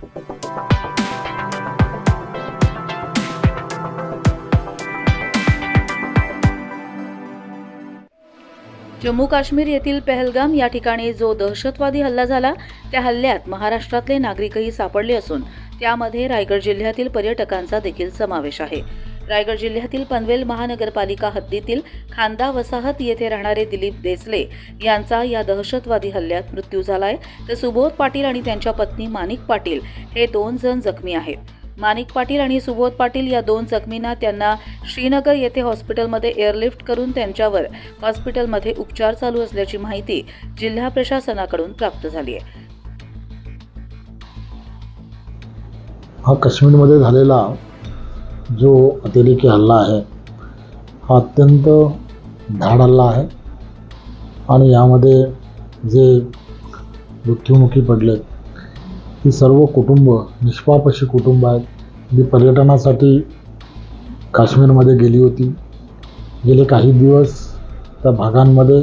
जम्मू काश्मीर येथील पहलगाम या ठिकाणी जो दहशतवादी हल्ला झाला त्या हल्ल्यात महाराष्ट्रातले नागरिकही सापडले असून त्यामध्ये रायगड जिल्ह्यातील पर्यटकांचा देखील समावेश आहे. रायगड जिल्ह्यातील पनवेल महानगरपालिका हद्दीतील खांदा वसाहत येथे राहणारे दिलीप देसले यांचा या दहशतवादी हल्ल्यात मृत्यू झालाय. तर सुबोध पाटील आणि त्यांच्या पत्नी मानिक पाटील हे दोन जण जखमी आहेत. मानिक पाटील आणि सुबोध पाटील या दोन जखमींना त्यांना श्रीनगर येथे हॉस्पिटलमध्ये एअरलिफ्ट करून त्यांच्यावर हॉस्पिटलमध्ये उपचार चालू असल्याची माहिती जिल्हा प्रशासनाकडून प्राप्त झाली आहे. हा काश्मीरमध्ये झालेला जो अतिरेकी हल्ला आहे हा अत्यंत धाड हल्ला आहे. आणि यामध्ये जे मृत्युमुखी पडले ही सर्व कुटुंब निष्पाप अशी कुटुंब आहेत. जी पर्यटनासाठी काश्मीरमध्ये गेली होती. गेले काही दिवस त्या भागांमध्ये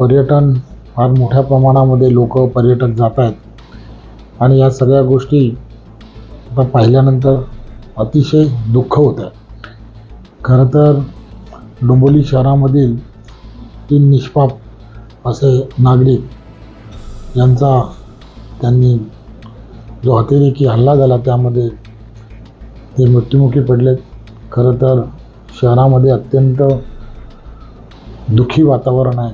पर्यटन फार मोठ्या प्रमाणामध्ये लोक पर्यटक जात आहेत. आणि या सगळ्या गोष्टी आता पाहिल्यानंतर अतिशय दुःख होतं. आहे खरं तर डोंबोली शहरामधील तीन निष्पाप असे नागरिक यांचा त्यांनी जो अतिरेकी हल्ला झाला त्यामध्ये ते मृत्युमुखी पडले. खरं तर शहरामध्ये अत्यंत दुःखी वातावरण आहे.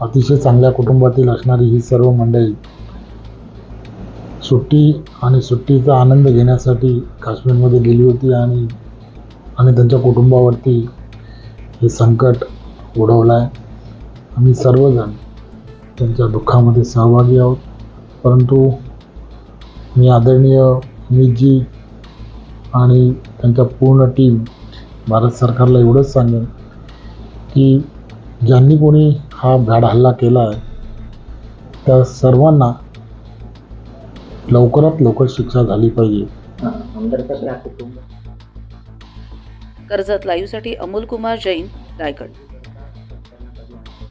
अतिशय चांगल्या कुटुंबातील असणारी ही सर्व मंडळी सुट्टी आणि सुट्टीचा आनंद घेण्यासाठी काश्मीरमध्ये गेली होती आणि आणि त्यांच्या कुटुंबावरती हे संकट ओढवलं आहे आम्ही सर्वजण त्यांच्या दुःखामध्ये सहभागी आहोत. परंतु मी आदरणीय अमितजी आणि त्यांच्या पूर्ण टीम भारत सरकारला एवढंच सांगेन की ज्यांनी कोणी हा भ्याड हल्ला केला आहे त्या सर्वांना लवकरात लवकर शिक्षा झाली पाहिजे. कर्जत लाईव्हसाठी अमोल कुमार जैन रायगड